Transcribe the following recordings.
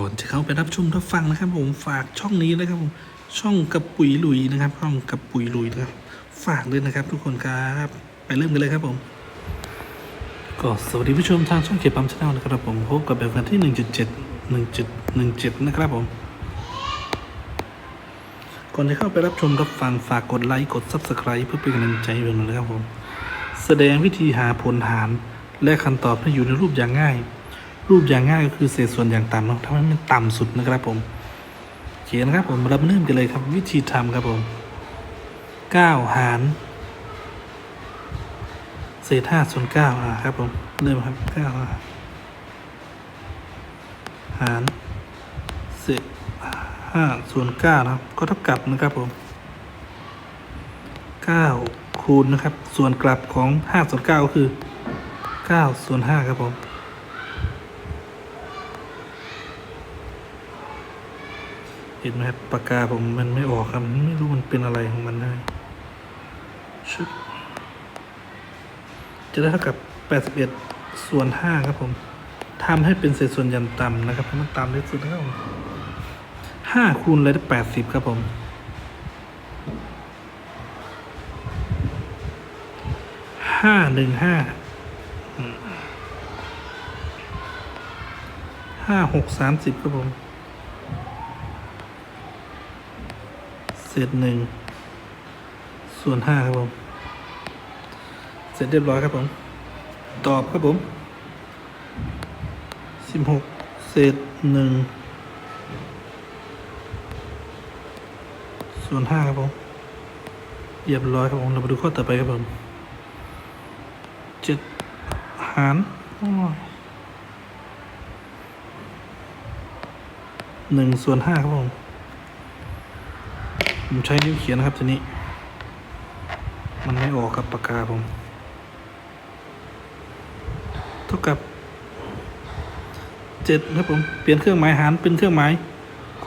ก่อนจะเข้าไปรับชมรับฟังนะครับผมฝากช่องนี้นะครับผมช่องกับปุ๋ยลุยนะครับ ช่องกับปุ๋ยลุยนะครับ ฝากด้วยนะครับ ทุกคนครับไปเริ่มกันเลยครับผม ก็สวัสดีผู้ชมทางช่องเก็บปั๊มชาแนลนะครับผมพบกับแบบกันที่ 1.7 1.17 นะครับผมก่อนจะเข้าไปรับชมรับฟังฝากกดไลค์กด Subscribe เพื่อเป็นกำลังใจให้ผมนะครับผม แสดงวิธีหาผลหารและคำตอบให้อยู่ในรูปอย่างง่าย รูปอย่างง่ายก็คือเศษส่วนอย่างต่ำเนาะทำให้มันต่ำสุดนะครับผมโอเคนะครับผมเรามาเริ่มกันเลยครับวิธีทำครับผม9หารเศษ5ส่วน9อะครับผมเริ่มครับ9หารเศษ5ส่วน9นะครับ ก็เท่ากับนะครับผม9คูณนะครับ ส่วนกลับของ5ส่วน9ก็คือ9ส่วน5ครับผม ห็นไหมครับปากกาผมมันไม่ออกครับไม่รู้มันเป็นอะไรของมันนะชุดจะได้เท่ากับ 81 ส่วน 5 ครับผมทำให้เป็นเศษส่วนยันต่ำนะครับให้มันต่ำที่สุดนะครับผม5คูณเลยได้80ครับผม ห้าหนึ่งห้า ห้าหกสามสิบครับผม เศ ษหนึ่งส่วนห้าครับผม เสร็จเรียบร้อยครับผม ตอบครับผมสิบหกเศษหนึ่งส่วนห้าครับผมเรียบร้อยครับผม เรามาดูข้อต่อไปครับผมเจ็ดหารหนึ่งส่วนห้าครับผม ผมใช้นิ้วเขียนนะครับทีนี้ มันไม่ออกกับปากกาผมเท่ากับเจ็ดครับผมเปลี่ยนเครื่องหมายหารเป็นเครื่องหมาย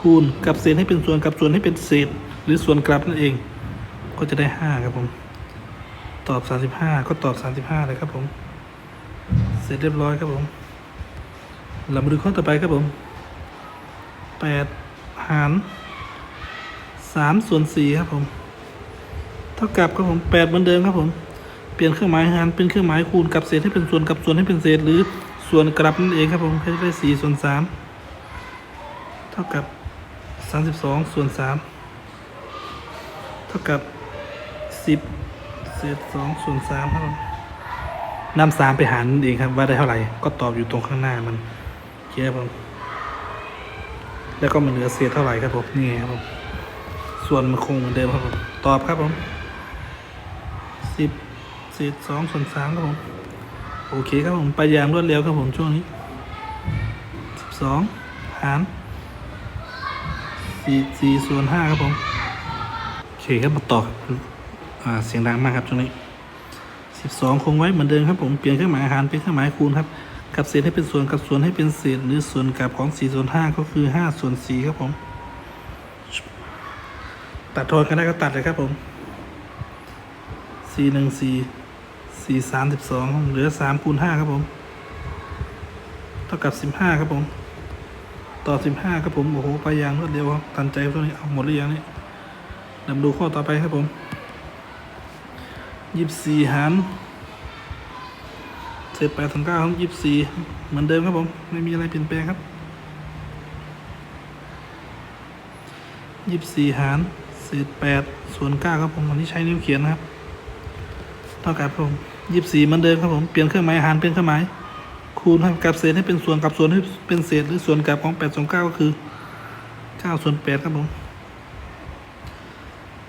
คูณกับเศษให้เป็นส่วนกับส่วนให้เป็นเศษ หรือส่วนกลับนั่นเอง ก็จะได้ห้าครับผม ตอบ35ก็ตอบ35เลยครับผม เสร็จเรียบร้อยครับผมเรามาดูข้อต่อไปครับผม8หาร 3ส่วน4ครับผม เท่ากับครับผม8เหมือนเดิมครับผม เปลี่ยนเครื่องหมายหารเป็นเครื่องหมายคูณกับเศษให้เป็นส่วนกับส่วนให้เป็นเศษหรือส่วนกลับนั่นเองครับผมก็จะได้4ส่วน3เท่ากับ32ส่วน3เท่ากับ10เศษสองส่วนสามครับผมนำสามไปหารนั่นเองครับว่าได้เท่าไหร่ก็ตอบอยู่ตรงข้างหน้ามันโอเคครับผมแล้วก็มันเหลือเศษเท่าไหร่ครับผมนี่ครับผม ส่วนมันคงเหมือนเดิมครับผมตอบครับผมสิบเศษสองส่วนสามครับผมโอเคครับผมไปอย่างรวดเร็วครับผมช่วงนี้สิบสองหารสี่สี่ส่วนห้าครับผมโอเคครับมาต่ออ่าเสียงดังมากครับช่วงนี้สิบสองคงไว้เหมือนเดิมครับผมเปลี่ยนเครื่องหมายอาหารเป็นเครื่องหมายคูณครับกับเศษให้เป็นส่วนกับส่วนให้เป็นเศษหรือส่วนกับของสี่ส่วนห้าก็คือห้าส่วนสี่ครับผม ตัดทอนกันได้ก็ตัดเลยครับผมสี่หนึ่งสี่สี่สามสิบสองเหลือสามคูณห้าครับผม เท่ากับสิบห้าครับผม ต่อสิบห้าครับผม โอ้โห ไปอย่างรวดเร็วครับทันใจช่วนี้ เอาหมดหรือยังนี่ยเดี๋ยวมาดูข้อต่อไปครับผมยี่สิบสี่หารเศษแปดส่วนเก้าครับยี่สิบสี่เหมือนเดิมครับผม ไม่มีอะไรเปลี่ยนแปลงครับยี่สิบสี่หาร ศษแปดส่วนเก้าครับผมอันนี้ใช้นิ้วเขียนนะครับเท่ากับผมยี่สิบสี่เหมือนเดิมครับผมเปลี่ยนเครื่องหมายหารเป็นเครื่องหมายคูณครับกับเศษให้เป็นส่วนกับส่วนให้เป็นเศษหรือส่วนกับของแปดส่วนเก้าก็คือเก้าส่วนแปดครับผม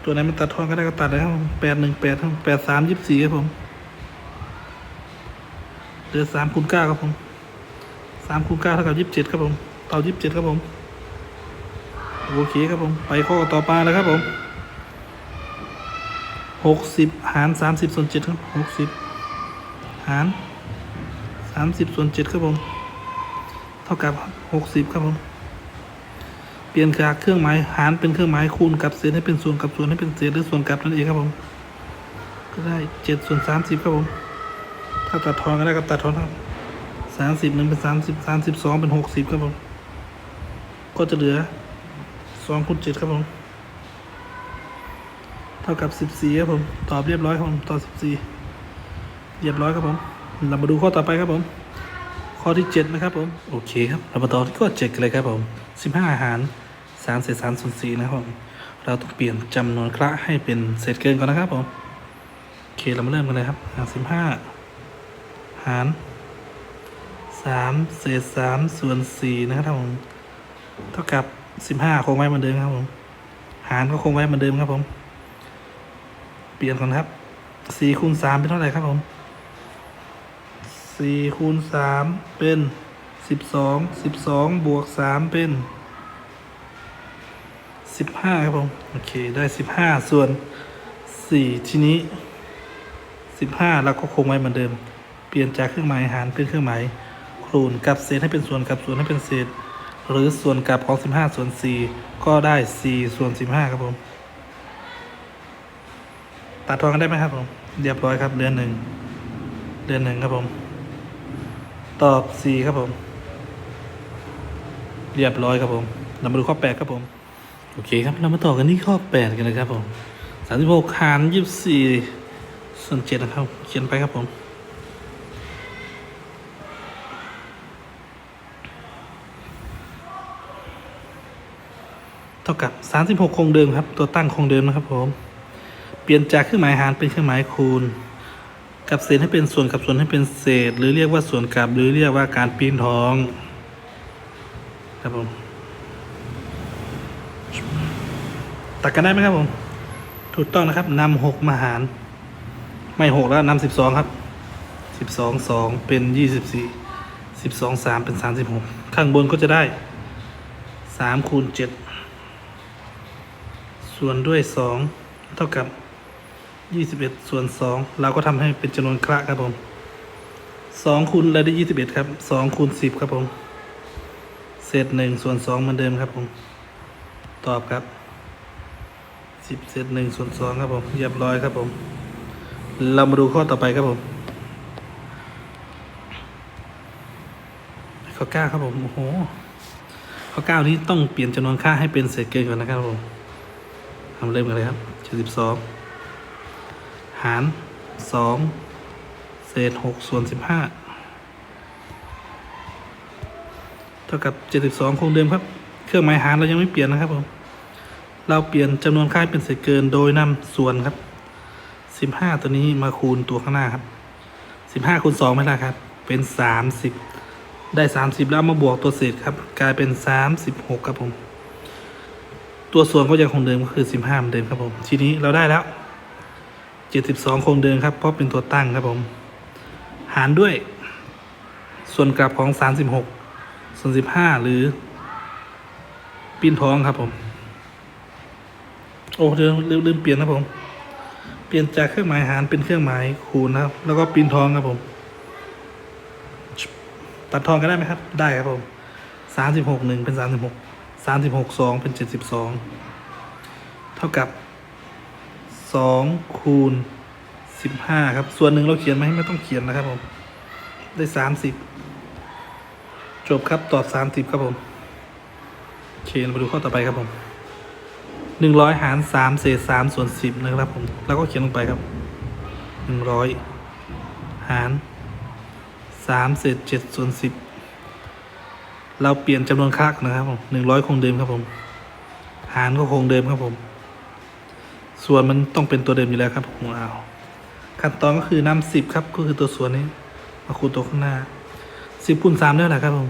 ตัวไหนมันตัดทอนก็ได้ก็ตัดเลยครับผมแปดหนึ่งแปดแปดสามยี่สิบสี่ครับผมเหลือสามคูณเก้าครับผมสามคูณเก้าเท่ากับยี่สิบเจ็ดครับผมต่อยี่สิบเจ็ดครับผม โอเคครับผม ไปข้อต่อไปแล้วครับผมหกสิบหารสามสิบส่วนเจ็ดครับหกสิบหารสามสิบส่วนเจ็ดครับผม เท่ากับหกสิบครับผม เปลี่ยนจากเครื่องหมายหารเป็นเครื่องหมายคูณกับเศษให้เป็นส่วนกับส่วนให้เป็นเศษหรือส่วนกับนั่นเองครับผม ก็ได้เจ็ดส่วนสามสิบครับผม ถ้าตัดทอนก็ได้ก็ตัดทอนครับสามสิบหนึ่งเป็นสามสิบสามสิบสองเป็นหกสิบครับผม ก็จะเหลือ สองคูณเจ็ดครับผม เท่ากับสิบสี่ครับผม ตอบเรียบร้อยครับผมตอบสิบสี่เรียบร้อยครับผม เรามาดูข้อต่อไปครับผม ข้อที่เจ็ดนะครับผม โอเคครับ เรามาต่อที่ข้อเจ็ดกันเลยครับผมสิบห้าอาหารสามเศษสามส่วนสี่นะครับผม เราต้องเปลี่ยนจำนวนคระให้เป็นเศษเกินก่อนนะครับผม โอเค เรามาเริ่มกันเลยครับสิบห้าหารสามเศษสามส่วนสี่นะครับผม เท่ากับ สิบห้าคงไว้เหมือนเดิมครับผมหารก็คงไว้เหมือนเดิมครับผม เปลี่ยนก่อนครับสี่คูณสามเป็นเท่าไหร่ครับผมสี่คูณสามเป็นสิบสองสิบสองบวกสามเป็นสิบห้าครับผม โอเค ได้สิบห้าส่วนสี่ทีนี้สิบห้าเราก็คงไว้เหมือนเดิม เปลี่ยนจากเครื่องหมายหารเป็นเครื่องหมายคูณกับเศษให้เป็นส่วนกับส่วนให้เป็นเศษ หรือส่วนกลับของสิบห้าส่วนสี่ก็ได้สี่ส่วนสิบห้าครับผม ตัดทอนกันได้ไหมครับผม เรียบร้อยครับเดือนหนึ่งเดือนหนึ่งครับผม ตอบสี่ครับผม เรียบร้อยครับผมเรามาดูข้อแปดครับผม โอเคครับ เรามาต่อกันที่ข้อแปดกันเลยครับผมสามสิบหกหารยี่สิบสี่ส่วนเจ็ดนะครับ เขียนไปครับผม เท่ากับ 36 คงเดิมครับ ตัวตั้งคงเดิมนะครับผม เปลี่ยนจากเครื่องหมายหารเป็นเครื่องหมายคูณ กับเศษให้เป็นส่วนกับส่วนให้เป็นเศษ หรือเรียกว่าส่วนกับหรือเรียกว่าการปีนท้องครับผมตัดกันได้ไหมครับผม ถูกต้องนะครับนำหกมาหาร ไม่หกแล้วนำสิบสองครับสิบสองสองเป็นยี่สิบสี่สิบสองสามเป็นสามสิบหกข้างบนก็จะได้สามคูณเจ็ด ส่วนด้วยสองเท่ากับยี่สิบเอ็ดส่วนสองเราก็ทำให้เป็นจำนวนคระครับผมสองคูณเราได้ยี่สิบเอ็ดครับสองคูณสิบครับผม เศษหนึ่งส่วนสองเหมือนเดิมครับผม ตอบครับสิบเศษหนึ่งส่วนสองครับผมเรียบร้อยครับผม เรามาดูข้อต่อไปครับผมข้อเก้าครับผม โอ้โหข้อเก้านี้ต้องเปลี่ยนจำนวนค่าให้เป็นเศษเกินก่อนนะครับผม ทำเริ่มกันเลยครับเจ็ดสิบสองหารสองเศษหกส่วนสิบห้าเท่ากับเจ็ดสิบสองคงเดิมครับ เครื่องหมายหารเรายังไม่เปลี่ยนนะครับผม เราเปลี่ยนจำนวนค่าเป็นเศษเกินโดยนำส่วนครับสิบห้าตัวนี้มาคูณตัวข้างหน้าครับสิบห้าคูณสองไม่ได้ครับ เป็นสามสิบได้สามสิบแล้วมาบวกตัวเศษครับ กลายเป็นสามสิบหกครับผม ตัวส่วนก็ยังคงเดิมก็คือสิบห้าเหมือนเดิมครับผม ทีนี้เราได้แล้วเจ็ดสิบสองคงเดิมครับเพราะเป็นตัวตั้งครับผม หารด้วย ส่วนกลับของสามสิบหกส่วนสิบห้าหรือ ปิ้นท้องครับผม โอ้เดี๋ยวลืมลืมเปลี่ยนนะผม เปลี่ยนจากเครื่องหมายหารเป็นเครื่องหมายคูณนะครับ แล้วก็ปิ้นท้องครับผม ตัดทอนกันได้ไหมครับ ได้ครับผมสามสิบหกหนึ่งเป็นสาม สามสิบหกสองเป็นเจ็ดสิบสองเท่ากับสองคูณสิบห้าครับ ส่วนหนึ่งเราเขียนไหมไม่ต้องเขียนนะครับผมได้สามสิบจบครับตอบสามสิบครับผมเคเรามาดูข้อต่อไปครับผมหนึ่งร้อยหารสามเศษสามส่วนสิบนะครับผมแล้วก็เขียนลงไปครับหนึ่งร้อยหารสามเศษเจ็ดส่วนสิบ เราเปลี่ยนจำนวนค่าก่อนะครับผมหนึ่งร้อยคงเดิมครับผม หารก็คงเดิมครับผม ส่วนมันต้องเป็นตัวเดิมอยู่แล้วครับผมเอาขั้นตอนก็คือนำสิบครับก็คือตัวส่วนนี้ มาคูณตัวข้างหน้าสิบคูณสามได้เท่าไหร่ครับผม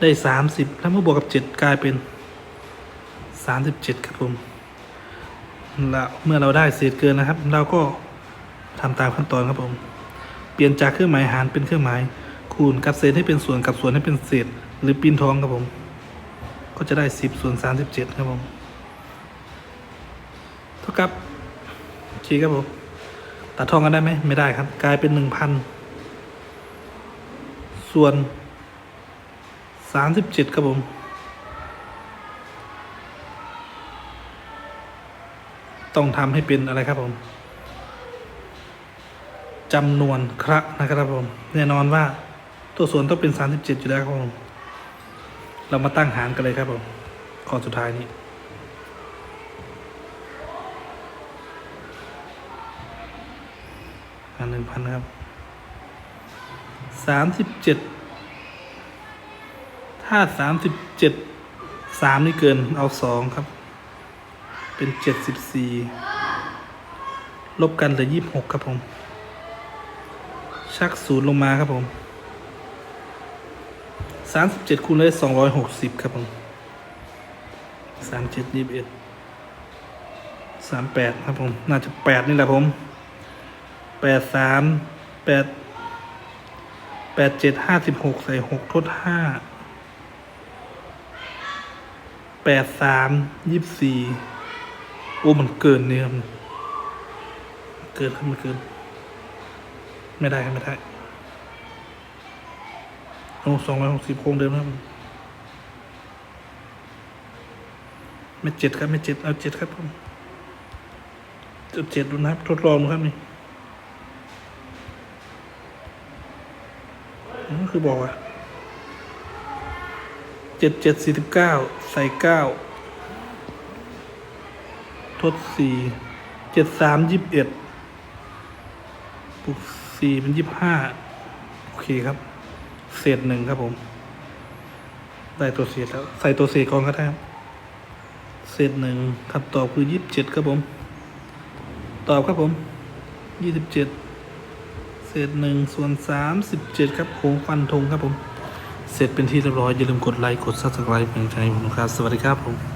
ได้สามสิบแล้วเมื่อบวกกับเจ็ดกลายเป็นสามสิบเจ็ดครับผมแล้วเมื่อเราได้เศษเกินนะครับ เราก็ทำตามขั้นตอนครับผม เปลี่ยนจากเครื่องหมายหารเป็นเครื่องหมาย คูณกับเศษให้เป็นส่วนกับส่วนให้เป็นเศษ หรือปีนท้องครับผม ก็จะได้สิบส่วนสามสิบเจ็ดครับผม เท่ากับโอเคครับผมตัดทองกันได้ไหมไม่ได้ครับ กลายเป็นหนึ่งพันส่วนสามสิบเจ็ดครับผมต้องทำให้เป็นอะไรครับผมจำนวนคระนะครับผม แน่นอนว่า ตัวส่วนต้องเป็นสามสิบเจ็ดอยู่แล้วครับผมเรามาตั้งหารกันเลยครับผมข้อสุดท้ายนี้อันหนึ่งพันครับสามสิบเจ็ดถ้าสามสิบเจ็ดสามนี่เกินเอาสองครับ เป็นเจ็ดสิบสี่ลบกันเหลือยี่สิบหกครับผม ชักศูนย์ลงมาครับผม สามสิบเจ็ดคูณเลยสองร้อยหกสิบครับผมสามเจ็ดยี่สิบเอ็ดสามแปดครับผม น่าจะแปดนี่แหละผมแปดสามแปดแปดเจ็ดห้าสิบหกใส่หกทดห้าแปดสามยี่สิบสี่โอ้มันเกินเนี่ยครับเกินครับมันเกิน ไม่ได้ครับไม่ได้ โอ้สองร้อยหกสิบโคงเดิมครับไม่เจ็ดครับไม่เจ็ดเอาเจ็ดครับผมจะเจ็ดดูนะครับทดลองดูครับนี่อืมคือบอกว่าเจ็ดเจ็ดสี่สิบเก้าใส่เก้าทดสี่เจ็ดสามยี่สิบเอ็ดบวกสี่เป็นยี่สิบห้าโอเคครับ เศษหนึ่งครับผม ได้ตัวเศษแล้ว ใส่ตัวเศษก่อนก็ได้ครับ เศษหนึ่งคำตอบคือยี่สิบเจ็ดครับผม ตอบครับผมยี่สิบเจ็ดเศษหนึ่งส่วนสามสิบเจ็ดครับโค้งฟันธงครับผม เสร็จเป็นที่เรียบร้อยอย่าลืมกดไลค์กดซับสไครป์เป็นใจผมนะครับ สวัสดีครับผม